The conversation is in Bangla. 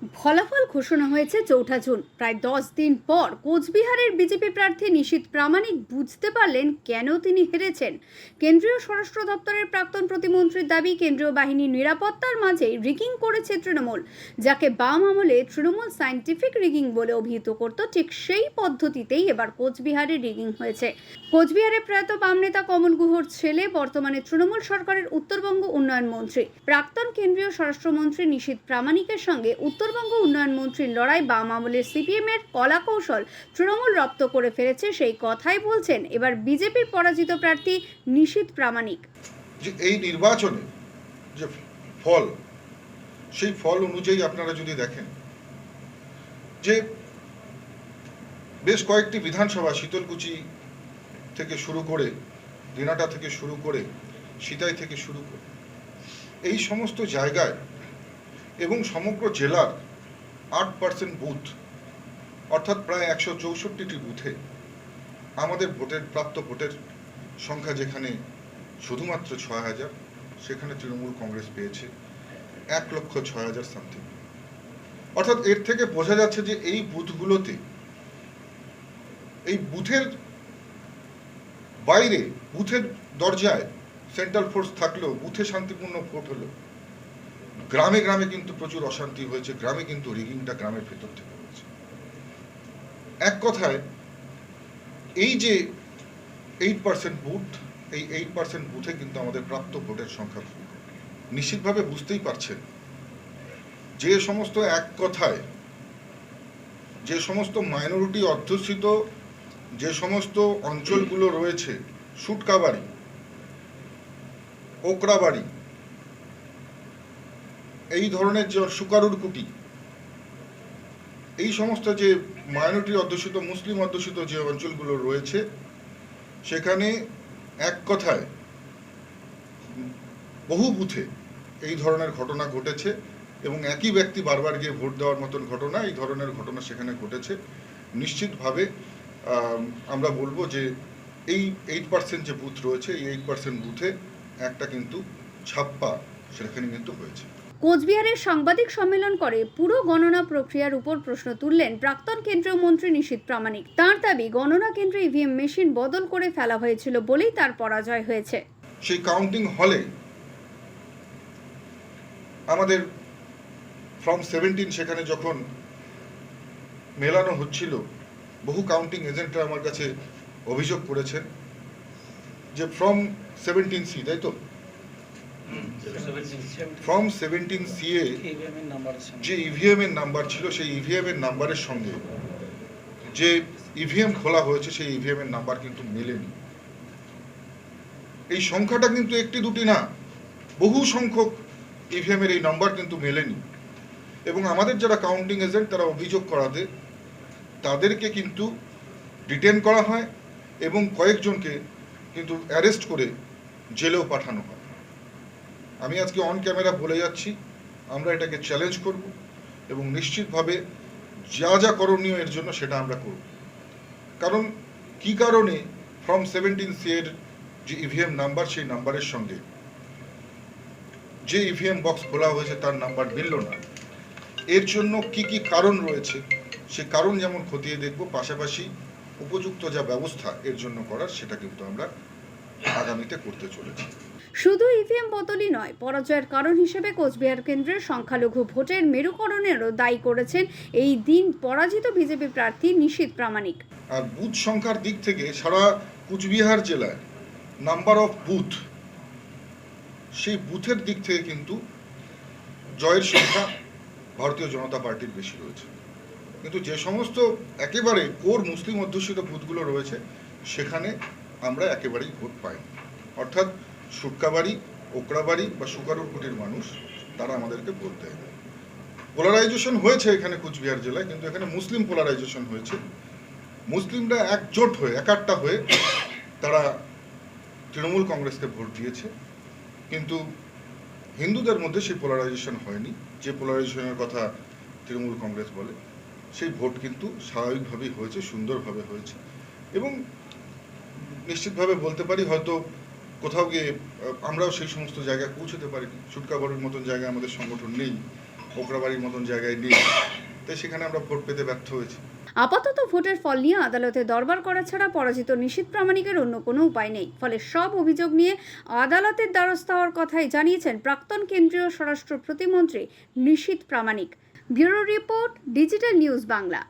ফলাফল ঘোষণা হয়েছে চৌঠা জুন। প্রায় দশ দিন পর কোচবিহারের বিজেপি প্রার্থী নিশীত প্রামাণিক বুঝতে পারলেন কেন তিনি হেরেছেন। কেন্দ্রীয় স্বরাষ্ট্র দপ্তরের প্রাক্তন প্রতিমন্ত্রীর দাবি, কেন্দ্রীয় বাহিনীর নিরাপত্তার মাঝে রিগিং করেছে তৃণমূল, যাকে বাম আমলে তৃণমূল সায়েন্টিফিক রিগিং বলে অভিহিত করত। ঠিক সেই পদ্ধতিতেই এবার কোচবিহারে রিগিং হয়েছে। কোচবিহারে প্রয়াত বাম নেতা কমল গুহর ছেলে, বর্তমানে তৃণমূল সরকারের উত্তরবঙ্গ উন্নয়ন মন্ত্রী। প্রাক্তন কেন্দ্রীয় স্বরাষ্ট্রমন্ত্রী নিশীত প্রামাণিকের সঙ্গে উত্তরবঙ্গ উন্নয়ন মন্ত্রীর লড়াই বাম আমলের সিপিএম এর কলা কৌশল তৃণমূল রপ্ত করে ফেলেছে সেই কথাই বলছেন এবার বিজেপির পরাজিত প্রার্থী নিশীত প্রামাণিক। যে এই নির্বাচনে যে ফল, সেই ফল অনুযায়ী আপনারা যদি দেখেন, যে বেশ কয়েকটি বিধানসভা, শীতলকুচি থেকে শুরু করে দিনাটা থেকে শুরু করে সিতাই থেকে শুরু করে, এই সমস্ত জায়গায় এবং সমগ্র জেলার আট পার্সেন্ট বুথ, অর্থাৎ প্রায় একশো চৌষট্টিটি বুথে আমাদের ভোটের, প্রাপ্ত ভোটের সংখ্যা যেখানে শুধুমাত্র ছয় হাজার, সেখানে তৃণমূল কংগ্রেস পেয়েছে এক লক্ষ ছয় হাজার সামথিং অর্থাৎ এর থেকে বোঝা যাচ্ছে যে এই বুথগুলোতে, এই বুথের বাইরে, বুথের দরজায় সেন্ট্রাল ফোর্স থাকলেও, বুথে শান্তিপূর্ণ ভোট হলো। গ্রামে গ্রামে কিন্তু প্রচুর অশান্তি হয়েছে, গ্রামে কিন্তু রিগিংটা গ্রামের ভেতর থেকে হয়েছে। এক কথায়, এই যে এইট পার্সেন্ট বুথ এই এইট পার্সেন্ট বুথে কিন্তু আমাদের প্রাপ্ত ভোটের সংখ্যা নিশ্চিতভাবে বুঝতেই পারছেন, যে সমস্ত এক কথায়, যে সমস্ত মাইনরিটি অধ্যুষিত, যে সমস্ত অঞ্চলগুলো রয়েছে, সুটকাবাড়ি ওকরাবাড়ি এই ধরনের যে সুকারুর কুটি, এই সমস্ত যে মাইনরিটি অধ্যুষিত, মুসলিম অধ্যুষিত যে অঞ্চলগুলো রয়েছে, সেখানে এক কথায় বহু বুথে এই ধরনের ঘটনা ঘটেছে এবং একই ব্যক্তি বারবার গিয়ে ভোট দেওয়ার মতন ঘটনা, এই ধরনের ঘটনা সেখানে ঘটেছে। নিশ্চিতভাবে আমরা বলব যে এই এইট পার্সেন্ট যে বুথ রয়েছে, এই এইট পার্সেন্ট বুথে একটা কিন্তু ছাপ্পা সেখানে কিন্তু হয়েছে। কোচবিহারের সাংবাদিক সম্মেলন করে পুরো গণনা প্রক্রিয়ার উপর প্রশ্ন তুললেন প্রাক্তন কেন্দ্রীয় মন্ত্রী নিশীত প্রামাণিক। তার দাবি, গণনা কেন্দ্রে ইভিএম মেশিন বদল করে ফেলা হয়েছিল বলেই তার পরাজয় হয়েছে। সেই কাউন্টিং হলে আমাদের ফর্ম সেভেন্টিন সেখানে যখন মেলানো হচ্ছিল, বহু কাউন্টিং এজেন্টরা আমার কাছে অভিযোগ করেছেন যে ফর্ম সেভেন্টিন সি তাই তো? ফর্ম সেভেন্টিন সি এ যে ইভিএম এর নাম্বার ছিল, সেই ইভিএম এর নাম্বারের সঙ্গে, যে ইভিএম খোলা হয়েছে, সেই ইভিএম এর নাম্বার কিন্তু মেলেনি। এই সংখ্যাটা কিন্তু একটি দুটি না, বহু সংখ্যক ইভিএম এর এই নাম্বার কিন্তু মেলেনি। এবং আমাদের যারা কাউন্টিং এজেন্ট তারা অভিযোগ করাতে, তাদেরকে কিন্তু ডিটেন করা হয় এবং কয়েকজনকে কিন্তু অ্যারেস্ট করে জেলেও পাঠানো হয়। আমি আজকে অন ক্যামেরা বলে যাচ্ছি। আমরা এটাকে চ্যালেঞ্জ করব এবং নিশ্চিতভাবে যা যা করণীয় এর জন্য সেটা আমরা করব। কারণ কি কারণে ফর্ম সেভেন্টিন সি এর যে ইভিএম নাম্বার সেই নাম্বারের সঙ্গে যে ইভিএম বক্স খোলা হয়েছে তার নাম্বার মিলল না, এর জন্য কি কি কারণ রয়েছে সে কারণ যেমন খতিয়ে দেখব, পাশাপাশি উপযুক্ত যা ব্যবস্থা এর জন্য করার সেটা কিন্তু আমরা আগামীতে করতে চলেছি। শুধু ইভিএম বদলই নয়, পরাজয়ের কারণ হিসেবে কোচবিহার কেন্দ্রের সংখ্যালঘু ভোটের মেরুকরণেরও দায়ী করেছেন এই দিন পরাজিত বিজেপি প্রার্থী নিশীত প্রামাণিক। আর বুথ সংখ্যার দিক থেকে সারা কুচবিহার জেলায় নাম্বার অফ বুথ, সেই বুথের দিক থেকে কিন্তু জয়ের সংখ্যা ভারতীয় জনতা পার্টির বেশি রয়েছে। কিন্তু যে সমস্ত একেবারে কোর মুসলিম অধ্যুষিত বুথগুলো রয়েছে, সেখানে আমরা একেবারেই ভোট পাই অর্থাৎ সুটকাবাড়ি ওকরাবাড়ি বা সুকারুরকুটির মানুষ, তারা আমাদেরকে ভোট দেয় পোলারাইজেশন হয়েছে এখানে কুচবিহার জেলায়, কিন্তু এখানে মুসলিম পোলারাইজেশন হয়েছে। মুসলিমরা একজোট হয়ে, একাট্টা হয়ে তারা তৃণমূল কংগ্রেসকে ভোট দিয়েছে। কিন্তু হিন্দুদের মধ্যে সেই পোলারাইজেশন হয়নি। যে পোলারাইজেশনের কথা তৃণমূল কংগ্রেস বলে, সেই ভোট কিন্তু স্বাভাবিকভাবেই হয়েছে, সুন্দরভাবে হয়েছে। এবং নিশ্চিতভাবে বলতে পারি হয়তো কোথাও গিয়ে আমরাও সেই সমস্ত জায়গায় পৌঁছতে পারিনি। ছুটকাবাড়ির মতন জায়গায় আমাদের সংগঠন নেই, ওকরাবাড়ির মতন জায়গায় নেই। তাই সেখানে আমরা ভোট পেতে ব্যর্থ হয়েছি। আপাতত ভোটের ফল নিয়ে আদালতে দরবার করা ছাড়া পরাজিত নিশীত প্রামাণিকের অন্য কোনো উপায় নেই। ফলে সব অভিযোগ নিয়ে আদালতের দ্বারস্থ হওয়ার কথাই জানিয়েছেন প্রাক্তন কেন্দ্রীয় স্বরাষ্ট্র প্রতিমন্ত্রী Nisith Pramanik. Bureau report, digital news Bangla.